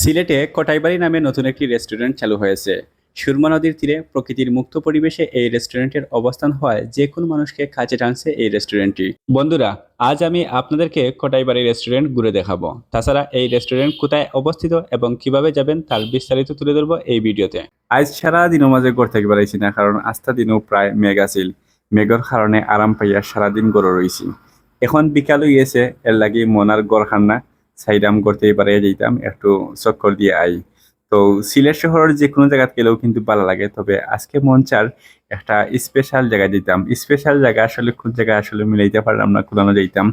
সিলেটে কটাইবাড়ি নামে নতুন একটি রেস্টুরেন্ট চালু হয়েছে। সুরমা নদীর তীরে প্রকৃতির মুক্ত পরিবেশে এই রেস্টুরেন্টের অবস্থান হওয়ায় যে কোনো মানুষকে কাছে টানছে এই রেস্টুরেন্টটি। বন্ধুরা, আজ আমি আপনাদেরকে কটাইবাড়ি রেস্টুরেন্ট ঘুরে দেখাবো। তাছাড়া এই রেস্টুরেন্ট কোথায় অবস্থিত এবং কীভাবে যাবেন তার বিস্তারিত তুলে ধরবো এই ভিডিওতে। আজ সারা দিনও মাঝে ঘর থেকে বেড়াইছি না, কারণ আস্থা দিনও প্রায় মেঘ আছিল মেঘর কারণে আরাম পাইয়া সারাদিন গড়ে রয়েছি এখন বিকাল হইয়েছে, এর লাগি মনার গড় খান্না সাইডাম করতে পারে যেতাম একটু চক্কর দিয়ে আই। তো সিলেট শহরের যে কোনো জায়গা গেলেও কিন্তু ভালো লাগে, তবে আজকে মন চার একটা স্পেশাল জায়গায় যেতাম। স্পেশাল জায়গা আসলে কোন জায়গায় আসলে মিলাইতে পারলাম না কোথাও যাইতাম।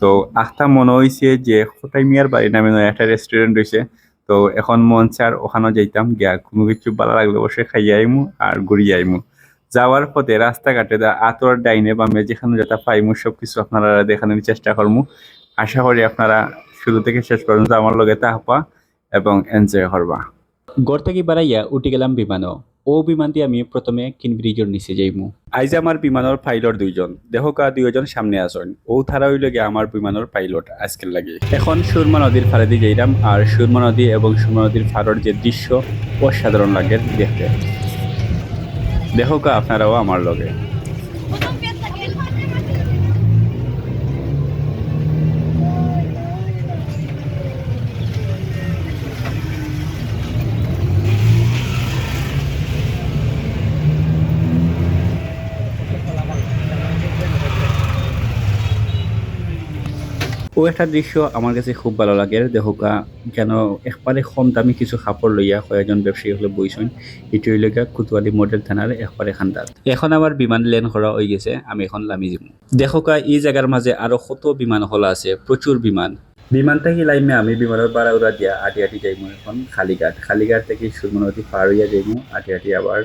তো আখটা মনে হয়েছে যে খোটাই মিয়ার বাড়ি নামে একটা রেস্টুরেন্ট রয়েছে তো এখন মন চার ওখানেও যাইতাম, গিয়া কোনো কিছু ভালো লাগলে অবশ্যই খাইয়ে আইমু আর ঘুরিয়ে আইমু। যাওয়ার পথে রাস্তাঘাটে আতর, ডাইনে, বামে যেখানে যেটা পাইমু সব কিছু আপনারা দেখানোর চেষ্টা করমু। আশা করি আপনারা শুরু থেকে শেষ পর্যন্ত আমার লগে তাহপা এবং এনজয় করবা গড় থেকে বাড়াইয়া উঠে গেলাম বিমানও। ও বিমান দিয়ে আমি প্রথমে কিন ব্রিজের নিচে যাইমু। আইজ আমার বিমানের পাইলট দুইজন। দেহকা দুইজন সামনে আসন। ও থারা হইল গিয়ে আমার বিমানের পাইলট আজকের লাগে। এখন সুরমা নদীর ফাড়ে দিয়ে যাইলাম আর সুরমা নদী এবং সুরমা নদীর ফাড়র যে দৃশ্য অসাধারণ লাগে দেখতে। দেহকা আপনারাও আমার লগে। ও একটা দৃশ্য আমার কাছে খুব ভালো লাগে। দেহকা কেন একবারে কম দামি কিছু কাপড় লইয়া কয়েকজন ব্যবসায়ী হলে বইছেন। এটি হইল গিয়া কুতুয়ালি মডেল থানার একবারে খান্দাত এখন আমার বিমান লেন করা হয়ে গেছে, আমি এখন লামি যাব দেহকা এই জায়গার মাঝে আরও কত বিমান হল আছে, প্রচুর বিমান। বিমান থেকে লাইমে আমি বিমানের বাড়া উড়া দিয়া আটি আটি যাইমু এখন খালিঘাট। খালিঘাট থেকে সুরমা নদী পার হইয়া যাইমু আটি আটি আবার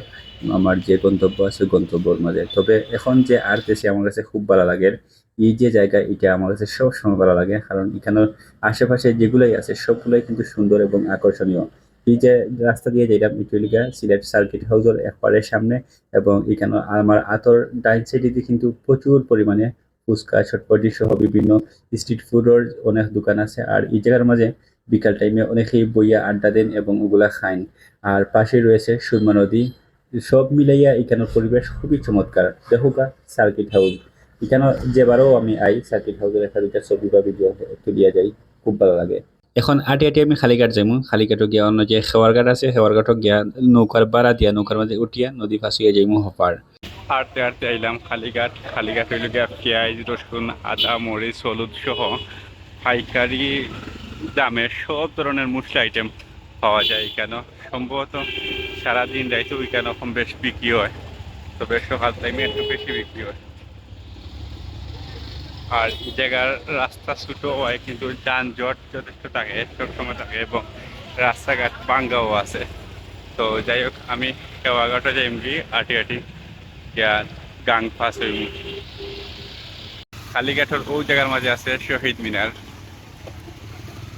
আমার যে গন্তব্য আছে গন্তব্যর মাঝে তবে এখন যে আরতেছে আমার কাছে খুব ভালো লাগে। এই যে জায়গা, এটা আমার কাছে সব সময় ভালো লাগে। কারণ এখানে আশেপাশে যেগুলোই আছে, সবগুলোই কিন্তু সুন্দর এবং আকর্ষণীয়। এই যে রাস্তা দিয়ে যেটা মিটুলিকা সিলেট সার্কিট হাউসের একবারের সামনে এবং এখানে আমার আতর ডাইন সাইডে কিন্তু প্রচুর পরিমাণে ফুচকা চটপটি সহ বিভিন্ন স্ট্রিট ফুডের অনেক দোকান আছে। আর এই জায়গার মাঝে বিকাল টাইমে অনেকেই বইয়া আড্ডা দেন এবং ওগুলা খান। আর পাশে রয়েছে সুরমা নদী। সব মিলাইয়া এখানের পরিবেশ খুবই চমৎকার। দেখুকা সার্কিট হাউস এখানে যেবারও আমি আই সার্কিট হাউসের একটা দুইটা ছবি বা ভিডিও তুলিয়া যাই খুব ভালো লাগে। এখন আটি আটি আমি খালিঘাট যাইমু খালিঘাটও গিয়া অন্য যে খেওয়ার ঘাট আছে খেওয়ার ঘাটও গিয়া নৌকার বাড়া দিয়া নৌকার মাঝে উঠিয়া নদী ফাঁসিয়া যাইমু হপার হাঁটতে হাঁটতে আইলাম খালিঘাট খালিঘাট হইল গিয়া পেঁয়াজ রসুন আদা মরিচ হলুদ সহ। পাইকারি দামে সব ধরনের মশলা আইটেম পাওয়া যায় এখানে সম্ভবত সারাদিন যাইতে ওইখানে এখন বেশ বিক্রি হয়। তবে সকাল টাইমে একটু বেশি বিক্রি হয়। আর এই জায়গার রাস্তা ছোট হয়, কিন্তু যানজট যথেষ্ট থাকে সবসময় থাকে এবং রাস্তাঘাট বাঙ্গাও আছে। তো যাই হোক, আমি কেওয়াঘাটে যাইমগি আটি আটি ইয়া গাং পাস হইম কালীঘাটের ওই জায়গার মাঝে আছে শহীদ মিনার।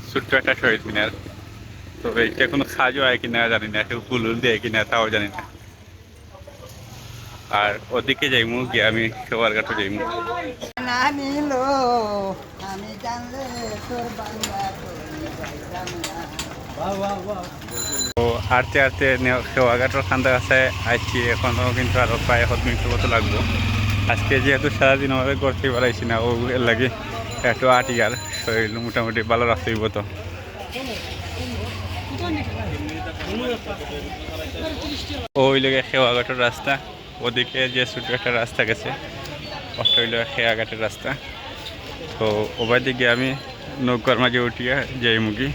ছোট্ট একটা শহীদ মিনার। তবে এটা কোনো সাজও হয় কিনা জানি না, কেউ ফুলুল দেয় কিনা তাও জানি না। আর ওদিকে যাইমু, গিয়ে আমি কেওয়াঘাটে যাইমু। না নিল। আমি জানলে তোর বাংলা তোর যাইতাম তো হাঁটতে হাঁটতে কেওয়াঘাটের খান্দা কাছে আসছি এখনও কিন্তু আরও প্রায় এক মিনিটের মতো লাগবো। আজকে যেহেতু সারাদিন আমাদের করতে পারাইছি না, ও লাগে একটু আটি আর শরীর মোটামুটি ভালো রাখতে হইব তো। ওই লোকে খেওয়াঘাটের রাস্তা, ওদিকে যে ছোটো একটা রাস্তা গেছে। ওটা হইল খেয়াঘাটের রাস্তা। তো ওবার দিকে আমি নৌকার মাঝে উঠিয়া যাই মুগি।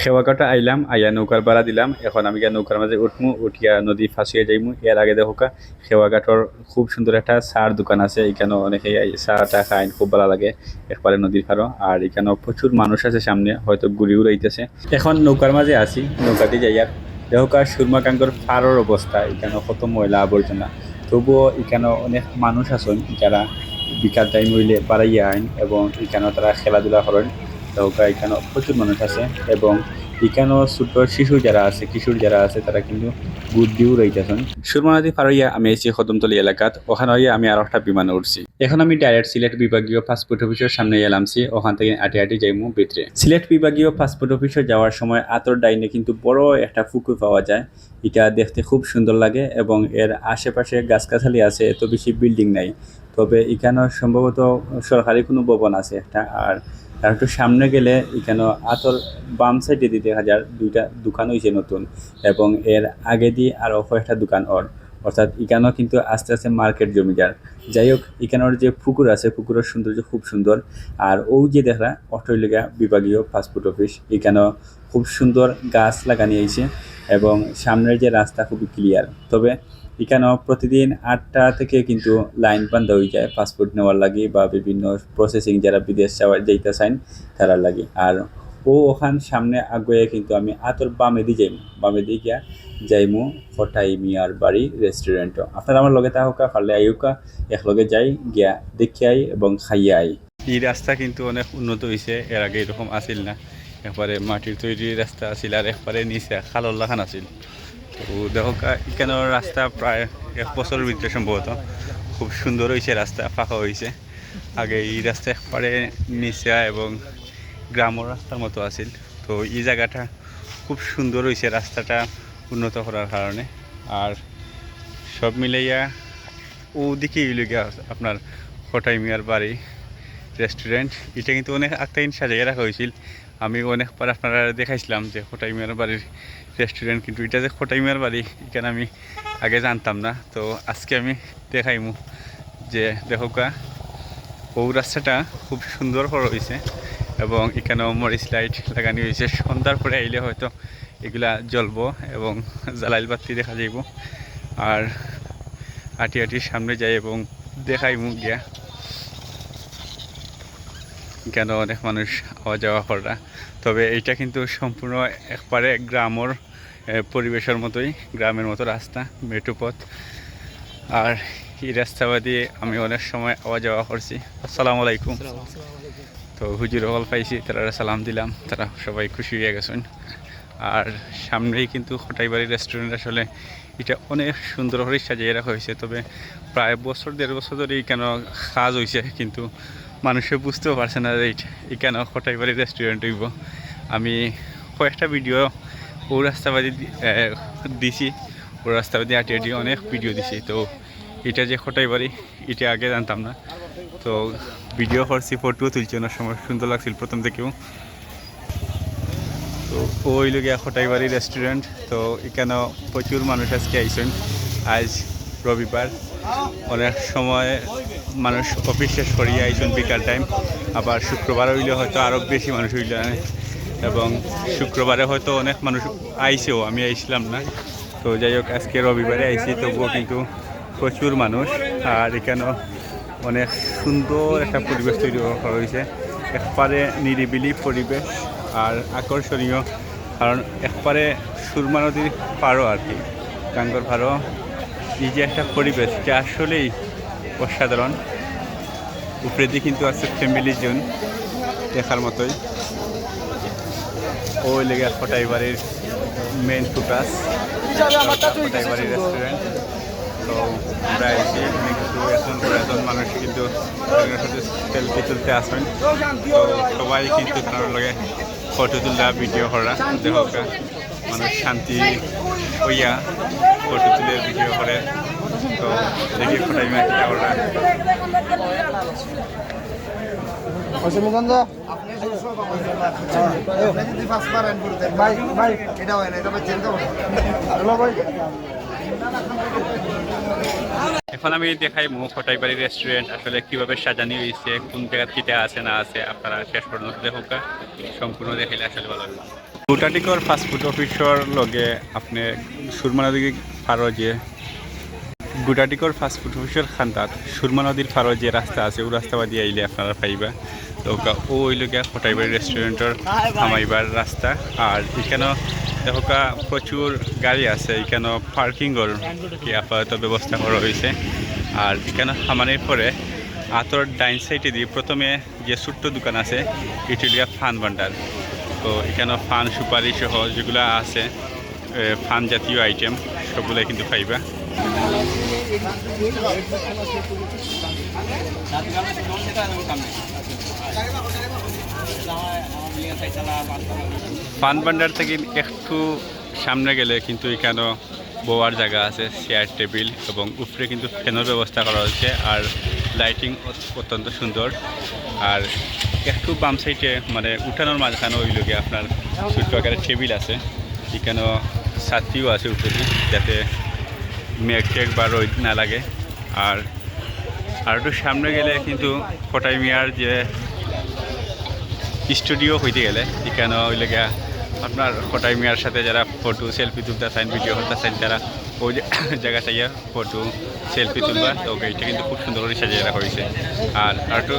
খেওয়াকাটা আইলাম, আইয়া নৌকার ভাড়া দিলাম। এখন আমি নৌকার মাঝে উঠমু, উঠিয়া নদী ফাঁসিয়ে যাইমু। এর আগে দেখোকা খেওয়াঘাটর খুব সুন্দর একটা চার দোকান আছে। এখানে অনেকে চাটা খায়, খুব ভালো লাগে। একবারে নদীর পাড়ো আর এখানে প্রচুর মানুষ আছে সামনে, হয়তো ঘুরি উড়াইতেছে এখন নৌকার মাঝে আছি, নৌকাতে যাইয়ার দেখোকা সুরমাকাঙ্কর পাড়র অবস্থা এখানে কত ময়লা আবর্জনা তবুও এখানে অনেক মানুষ আছেন যারা বিকাল টাইম হইলে বাড়াইয়া আইন, এবং এখানে তারা খেলাধুলা করেন নৌকা এখানে প্রচুর মানুষ আছে, এবং এখানেও ছোট শিশু যারা আছে, কিশোর যারা আছে, তারা কিন্তু দিও রইতেছেন সুরমা নদী পার হইয়া আমি এসেছি কদমতলি এলাকাত। ওখানে হইয়া আমি আর একটা বিমানে উঠছি। এখন আমি ডাইরেক্ট সিলেট বিভাগীয় পাসপোর্ট অফিসের সামনে এলামছি ওখান থেকে আটি আটি যাইমু ভিতরে। সিলেট বিভাগীয় পাসপোর্ট অফিসে যাওয়ার সময় আতর ডাইনে কিন্তু বড় একটা পুকুর পাওয়া যায়। এটা দেখতে খুব সুন্দর লাগে এবং এর আশেপাশে গাছগাছালি আছে, এত বেশি বিল্ডিং নাই। তবে এখানে সম্ভবত সরকারি কোনো ভবন আছে একটা। আর আর একটু সামনে গেলে এখানে আতর বাম সাইডে দিয়ে দেখা যায় দুইটা দোকান হয়েছে নতুন এবং এর আগে দিয়ে আরও কয়েকটা দোকান ওর। অর্থাৎ এখানেও কিন্তু আস্তে আস্তে মার্কেট জমিদার যাই হোক এখানের যে পুকুর আছে, পুকুরের সৌন্দর্য খুব সুন্দর। আর ও যে দেখা অস্ট্রেলিয়া বিভাগীয় পাসপোর্ট অফিস এখানেও খুব সুন্দর গাছ লাগানি হয়েছে এবং সামনের যে রাস্তা খুবই ক্লিয়ার তবে এখানেও প্রতিদিন আটটা থেকে কিন্তু লাইন বান্ধা হয়ে যায়। পাসপোর্ট নেওয়ার লাগে বা বিভিন্ন প্রসেসিং যারা বিদেশ যাওয়ার যাইতে চান তারার লাগে। আর ও ওখান সামনে আগুয়ে কিন্তু আমি আতর বামে দিয়ে যাইমু। বামে দিয়ে গিয়া যাইমু ফটাই মিয়ার বাড়ি রেস্টুরেন্টও আপনারা আমার লগে তাহকা পারলে আইউকা একলগে যাই, গিয়া দেখে আই এবং খাইয়ে আই। এই রাস্তা কিন্তু অনেক উন্নত হয়েছে এর আগে এরকম আসিল না। একবারে মাটির তৈরি রাস্তা আছিল আর একবারে নিচে খালর লাখান আছিল। তো দেখো রাস্তা প্রায় এক বছরের ভিতরে সম্ভবত। খুব সুন্দর হয়েছে রাস্তা ফাঁকা হয়েছে আগে এই রাস্তা একবারে নিচা এবং গ্রামের রাস্তার মতো আছিল। তো এই জায়গাটা খুব সুন্দর হয়েছে রাস্তাটা উন্নত করার কারণে। আর সব মিলাইয়া ওদিকে গিয়া আপনার হটাই মিয়ার বাড়ি, রেস্টুরেন্ট। এটা কিন্তু অনেক আক্তাইন সাজিয়ে রাখা হয়েছিল আমি অনেকবার আপনারা দেখাইছিলাম যে খোটাই মিয়ার বাড়ির রেস্টুরেন্ট কিন্তু এটা যে খোটাই মিয়ার বাড়ি, এখানে আমি আগে জানতাম না। তো আজকে আমি দেখাইমু যে দেখোকা ও রাস্তাটা খুব সুন্দর করা হয়েছে এবং এখানেও মরিচ লাইট লাগানি হয়েছে সন্ধ্যার পরে আইলে হয়তো এগুলা জ্বলবো এবং জ্বালাইল বাতি দেখা যাইব। আর আটি আটির সামনে যাই এবং দেখাইমু গিয়া। কেন অনেক মানুষ আওয়া যাওয়া করা তবে এইটা কিন্তু সম্পূর্ণ একবারে গ্রামর পরিবেশের মতোই গ্রামের মতো রাস্তা মেটুপথ আর এই রাস্তা দিয়ে আমি অনেক সময় আওয়া যাওয়া করছি। আসসালামু আলাইকুম। তো হুজুর হল পাইছি তারা সালাম দিলাম তারা সবাই খুশি হয়ে গেছেন। আর সামনেই কিন্তু খটাইবাড়ি রেস্টুরেন্ট আসলে এটা অনেক সুন্দর করে সাজিয়ে রাখা হয়েছে। তবে প্রায় বছর দেড় বছর ধরেই কেন কাজ হয়েছে কিন্তু মানুষে বুঝতেও পারছে না এইটা এখানে খটাইবাড়ি রেস্টুরেন্ট হইব। আমি কয়েকটা ভিডিও ও রাস্তাবাদি দিছি। ও রাস্তাবাদি আটি আটি অনেক ভিডিও দিছি। তো এটা যে খটাইবাড়ি এটা আগে জানতাম না। তো ভিডিও করছি ফটো তুলছি, অনেক সময় সুন্দর লাগছিল প্রথম থেকেও। তো ওই লোক খটাইবাড়ি রেস্টুরেন্ট তো এখানে প্রচুর মানুষ আজকে আইসেন আজ রবিবার। অনেক সময় মানুষ অফিস শেষ করিয়ে আইসেন বিকাল টাইম আবার শুক্রবার হইলে হয়তো আরও বেশি মানুষ হইলে এবং শুক্রবারে হয়তো অনেক মানুষ আইসেও আমি আইছিলাম না। তো যাই হোক, আজকে রবিবারে আইসি তবুও কিন্তু প্রচুর মানুষ। আর এখানেও অনেক সুন্দর একটা পরিবেশ তৈরি করা হয়েছে। একবারে নিরিবিলি পরিবেশ আর আকর্ষণীয়, কারণ একবারে সুরমা নদীর পাড়ও আর কি। গাঙ্গর পাড়ও। এই যে একটা পরিবেশ যা আসলেই অসাধারণ। উপরে দিয়ে কিন্তু আছে ফ্যামিলি জোন দেখার মতোই। ওই লেগে ফটাই বাড়ির মেন ফোকাস ফটাই বাড়ির রেস্টুরেন্ট তো আমরা এসে এখানে কিন্তু এখন পুরাতন মানুষ কিন্তু সাথে সেলফি তুলতে আসেন। তো সবাই কিন্তু তার লগে ফটো তুলা ভিডিও করা। দেখা মানুষ শান্তি হইয়া ফটো তুলে ভিডিও করে। এখন আমি দেখাই মুখ হটাইবাড়ি রেস্টুরেন্ট আসলে কীভাবে সাজানো হয়েছে, কোন জায়গা কিটা আছে, না আছে, আপনারা শেষ পর্যন্ত দেখুক সম্পূর্ণ দেখাইলে আসলে ভালো লাগবে। গুটাটিকর ফাস্টফুড অফিসর লগে আপনি সুরমা নদী পারো যে গুটাটিকর ফাস্টফুড অফিসের খান্দাত সুরমা নদীর পারো যে রাস্তা আছে, ও রাস্তা বাদি আইলে আপনারা পাইবা। তো ও ওইলগে হটাইবাড়ি রেস্টুরেন্টের থামাইবার রাস্তা আর এখানেও দেখা প্রচুর গাড়ি আছে এখানে পার্কিংয়ের কি আপাতত ব্যবস্থা করা হয়েছে আর এখানে হামানের পরে আতর ডাইন সাইডে দিয়ে প্রথমে যে ছোট্ট দোকান আছে এটি লিয়া ফান ভান্ডার তো এখানে ফান সুপারি সহ যেগুলো আছে ফান জাতীয় আইটেম সবগুলাই কিন্তু পাইবা। ফান ভান্ডার থেকে একটু সামনে গেলে কিন্তু এখানে বোয়ার জায়গা আছে চেয়ার টেবিল এবং উপরে কিন্তু ফ্যানের ব্যবস্থা করা হয়েছে আর লাইটিং অত্যন্ত সুন্দর। আর একটু বাম সাইডে মানে উঠানোর মাঝখানে ওই লোকে আপনার ছোট্ট আকারের টেবিল আছে, এখানেও ছাত্রীও আছে উপরে, যাতে মেঘ টেক বা রোদ না লাগে। আর আর একটু সামনে গেলে কিন্তু ফটাই মিয়ার যে স্টুডিও হইতে গেলে এখানে ওই লেগে আপনার ফটাই মিয়ার সাথে যারা ফটো সেলফি তুলতে চান ভিডিও করতে চান তারা ওই জায়গা চাইয়া ফটো সেলফি তুলবা। তো এইটা কিন্তু খুব সুন্দর করে সাজিয়ে রাখা হয়েছে। আর একটু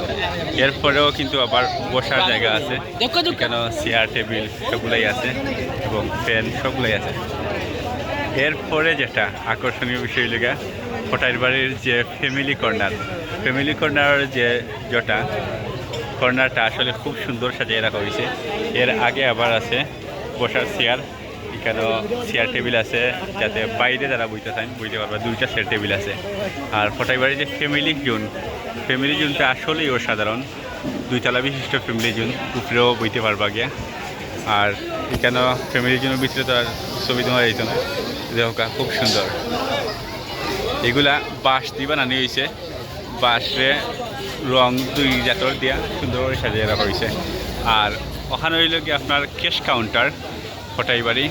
এরপরেও কিন্তু আবার বসার জায়গা আছে। এখানে চেয়ার টেবিল সবগুলাই আছে এবং ফ্যান সবগুলাই আছে। এরপরে যেটা আকর্ষণীয় বিষয় লেগে ফটাইর বাড়ির যে ফ্যামিলি কর্নার ফ্যামিলি কর্নারের যে যেটা কর্নারটা আসলে খুব সুন্দর সাজিয়ে রাখা হয়েছে। এর আগে আবার আছে বসার চেয়ার এখানেও চেয়ার টেবিল আছে, যাতে বাইরে যারা বইতে চান বইতে পারবে, দুইটা চেয়ার টেবিল আছে। আর ফটাই বাড়ির যে ফ্যামিলি জোন ফ্যামিলি জোনটা আসলেই ও অসাধারণ। দুইতলা বিশিষ্ট ফ্যামিলি জোন উপরেও বইতে পারবা গিয়া। আর এখানেও ফ্যামিলির জন্য ভিতরে তো আর ছবি তোমার এই না। দেখা খুব সুন্দর। এগুলা বাঁশ দিয়ে বানানো হয়েছে। বাঁশে রং দুই জাতর দিয়া সুন্দর করে সাজিয়ে রাখা হয়েছে। আর ওখানে হইল গিয়ে আপনার ক্যাশ কাউন্টার ফটাই বাড়ি।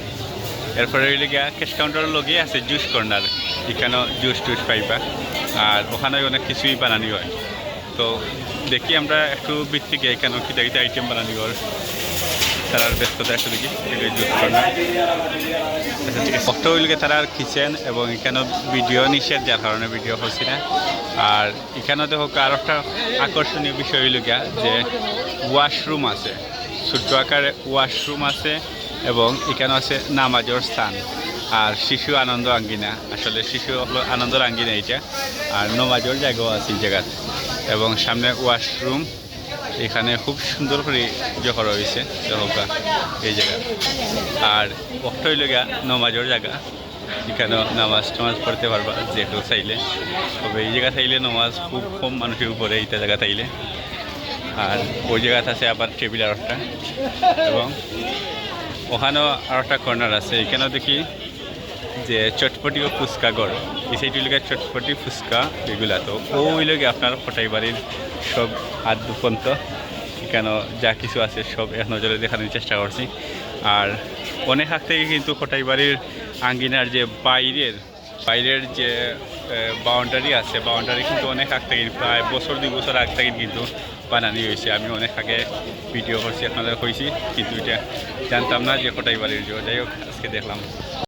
এরপরে হইল গিয়া ক্যাশ কাউন্টারের লগে আছে জুস কর্নার এখানেও জুস টুস পাইবা। আর ওখানে অনেক কিছুই বানানি হয়। তো দেখি আমরা একটু গিয়ে এখানেও কিটা কিটা আইটেম বানানি হয়। তারার ব্যস্ততা দেখি। জুস কর্নার অক্টো হইলকে তারার কিচেন এবং এখানেও ভিডিও নিষেধ, যার কারণে ভিডিও করছি না। আর এখানেও দেখো আর একটা আকর্ষণীয় বিষয় হইল গিয়া যে ওয়াশরুম আছে। ছোট্ট আকারে ওয়াশরুম আছে এবং এখানে আছে নামাজের স্থান। আর শিশু আনন্দ আঙ্গিনা। আসলে শিশু হলো আনন্দের আঙ্গিনা এটা আর নমাজের জায়গাও আছে এই জায়গাতে। এবং সামনে ওয়াশরুম। এখানে খুব সুন্দর করে ইয়ে করা হয়েছে দেখা এই জায়গা। আর অক্ট হইল গা নমাজের জায়গা। এখানে নামাজ টামাজ পড়তে পারবা যে কেউ চাইলে। তবে এই জায়গা চাইলে নামাজ খুব কম মানুষের উপরে এইটা জায়গা চাইলে। আর ওই জায়গাতে আছে আবার টেবিল আর একটা। এবং ওখানেও আর একটা কর্নার আছে। এখানেও দেখি যে চটপটি ও ফুচকা গড় এই সাইড চটপটি, ফুচকা, এগুলা তো। ও হইলে গিয়ে আপনার ফটাই বাড়ির সব হাত দুপন্ত এখানে যা কিছু আছে সব এক নজরে দেখানোর চেষ্টা করছি। আর অনেক হাত থেকে কিন্তু ফটাই বাড়ির আঙ্গিনার যে বাইরের বাইরের যে বাউন্ডারি আছে বাউন্ডারি কিন্তু অনেক আগ থেকে, প্রায় বছর দুই বছর আগ থেকে কিন্তু বানানি হয়েছে। আমি অনেক আগে ভিডিও করছি, আপনাদের হয়েছি কিন্তু এটা জানতাম না যে ফটাই বাড়ির যাই হোক, আজকে দেখলাম।